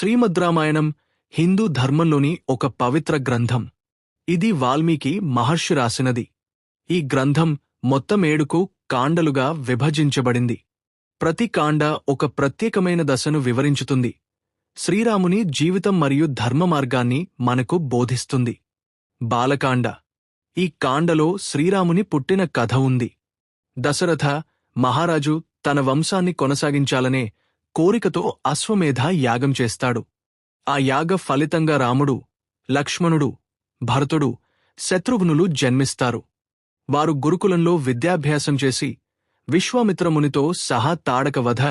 శ్రీమద్రామాయణం హిందూ ధర్మంలోని ఒక పవిత్ర గ్రంథం. ఇది వాల్మీకి మహర్షి రాసినది. ఈ గ్రంథం మొత్తం ఏడుకు కాండలుగా విభజించబడింది. ప్రతి కాండ ఒక ప్రత్యేకమైన దశను వివరించుతుంది. శ్రీరాముని జీవితం మరియు ధర్మ మార్గాన్ని మనకు బోధిస్తుంది. బాలకాండ. ఈ కాండలో శ్రీరాముని పుట్టిన కథ ఉంది. దశరథ మహారాజు తన వంశాన్ని కొనసాగించాలనే కోరికతో అశ్వమేధ యాగం చేస్తాడు. ఆ యాగ ఫలితంగా రాముడు లక్ష్మణుడు భరతుడు శత్రుఘ్నులు జన్మిస్తారు. వారు గురుకులంలో విద్యాభ్యాసం చేసి విశ్వామిత్రమునితో సహా తాడక వధ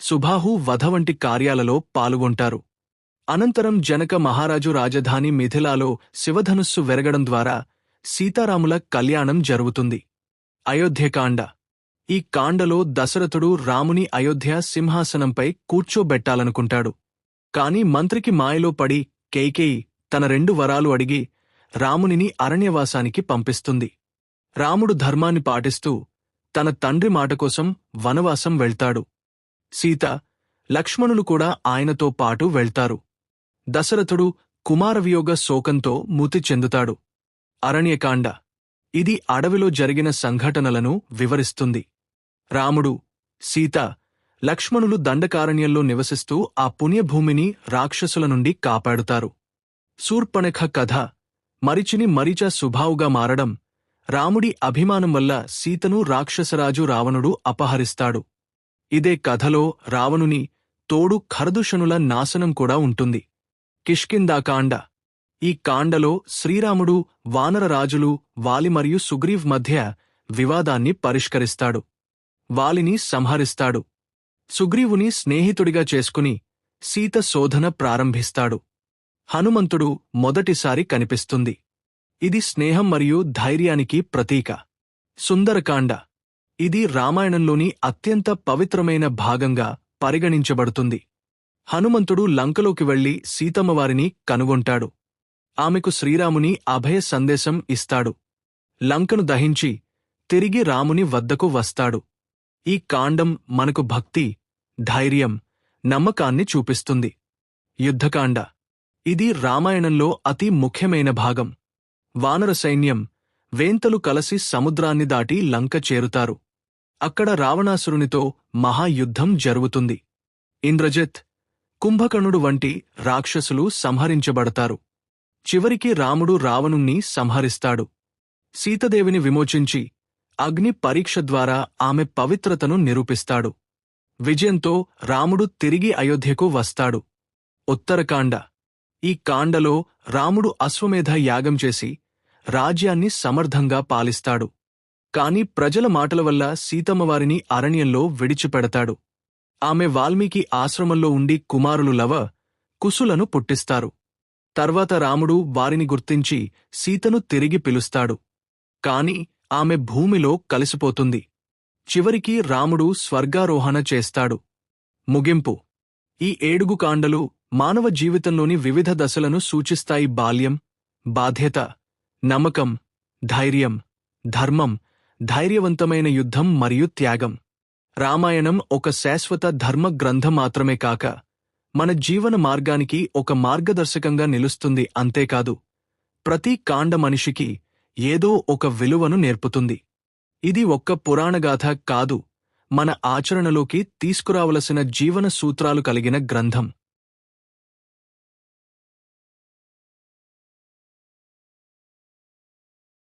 సుబాహు వధ వంటి కార్యాలలో పాల్గొంటారు. అనంతరం జనక మహారాజు రాజధాని మిథిలాలో శివధనుస్సు వెరగడం ద్వారా సీతారాముల కళ్యాణం జరుగుతుంది. అయోధ్యకాండ ఈ కాండలో దశరథుడు రాముని అయోధ్య సింహాసనంపై కూర్చోబెట్టాలనుకుంటాడు. కాని మంత్రికి మాయలో పడి కేకేయి తన రెండు వరాలు అడిగి రామునిని అరణ్యవాసానికి పంపిస్తుంది. రాముడు ధర్మాన్ని పాటిస్తూ తన తండ్రి మాట కోసం వనవాసం వెళ్తాడు. సీత లక్ష్మణులు కూడా ఆయనతో పాటు వెళ్తారు. దశరథుడు కుమారవియోగ శోకంతో ముతి చెందుతాడు. అరణ్యకాండ ఇది అడవిలో జరిగిన సంఘటనలను వివరిస్తుంది. రాముడు సీత లక్ష్మణులు దండకారణ్యంలో నివసిస్తూ ఆ పుణ్యభూమిని రాక్షసుల నుండి కాపాడుతారు. శూర్పణఖ కథ మరిచిని మరిచ సుభావుగా మారడం రాముడి అభిమానం వల్ల సీతను రాక్షసరాజు రావణుడు అపహరిస్తాడు. ఇదే కథలో రావణుని తోడు ఖర్దుషణుల నాశనం కూడా ఉంటుంది. కిష్కిందాకాండ ఈ కాండలో శ్రీరాముడు వానరరాజులు వాలి మరియు సుగ్రీవ్ మధ్య వివాదాన్ని పరిష్కరిస్తాడు. వాలిని సంహరిస్తాడు. సుగ్రీవుని స్నేహితుడిగా చేసుకుని సీత శోధన ప్రారంభిస్తాడు. హనుమంతుడు మొదటిసారి కనిపిస్తుంది. ఇది స్నేహం మరియు ధైర్యానికి ప్రతీక. సుందరకాండ. ఇది రామాయణంలోని అత్యంత పవిత్రమైన భాగంగా పరిగణించబడుతుంది. హనుమంతుడు లంకలోకి వెళ్ళి సీతమ్మవారిని కనుగొంటాడు. ఆమెకు శ్రీరాముని అభయ సందేశం ఇస్తాడు. లంకను దహించి తిరిగి రాముని వద్దకు వస్తాడు. ఈ కాండం మనకు భక్తి ధైర్యం నమ్మకాన్ని చూపిస్తుంది. యుద్ధకాండ. ఇది రామాయణంలో అతి ముఖ్యమైన భాగం. వానర సైన్యం వేంతలు కలసి సముద్రాన్ని దాటి లంక చేరుతారు. అక్కడ రావణాసురునితో మహాయుద్ధం జరుగుతుంది. ఇంద్రజిత్ కుంభకర్ణుడు వంటి రాక్షసులు సంహరించబడతారు. చివరికి రాముడు రావణుణ్ణి సంహరిస్తాడు. సీతదేవిని విమోచించి అగ్ని పరీక్ష ద్వారా ఆమె పవిత్రతను నిరూపిస్తాడు. విజయంతో రాముడు తిరిగి అయోధ్యకు వస్తాడు. ఉత్తరకాండ. ఈ కాండలో రాముడు అశ్వమేధ యాగం చేసి రాజ్యాన్ని సమర్థంగా పాలిస్తాడు. కాని ప్రజల మాటల వల్ల సీతమ్మవారిని అరణ్యంలో విడిచిపెడతాడు. ఆమె వాల్మీకి ఆశ్రమంలో ఉండి కుమారులు లవ కుసులను పుట్టిస్తారు. తర్వాత రాముడు వారిని గుర్తించి సీతను తిరిగి పిలుస్తాడు. కాని ఆమె భూమిలో కలిసిపోతుంది. చివరికి రాముడు స్వర్గారోహణ చేస్తాడు. ముగింపు. ఈ ఏడుగు కాండలు మానవ జీవితంలోని వివిధ దశలను సూచిస్తాయి బాల్యం బాధ్యత నమ్మకం ధైర్యం ధర్మం ధైర్యవంతమైన యుద్ధం మరియు త్యాగం. రామాయణం ఒక శాశ్వత ధర్మ గ్రంథం మాత్రమే కాక మన జీవన మార్గానికి ఒక మార్గదర్శకంగా నిలుస్తుంది అంతేకాదు. ప్రతి కాండ మనిషికి ఏదో ఒక విలువను నేర్పుతుంది. ఇది ఒక్క పురాణగాథ కాదు. మన ఆచరణలోకి తీసుకురావలసిన జీవన సూత్రాలు కలిగిన గ్రంథం.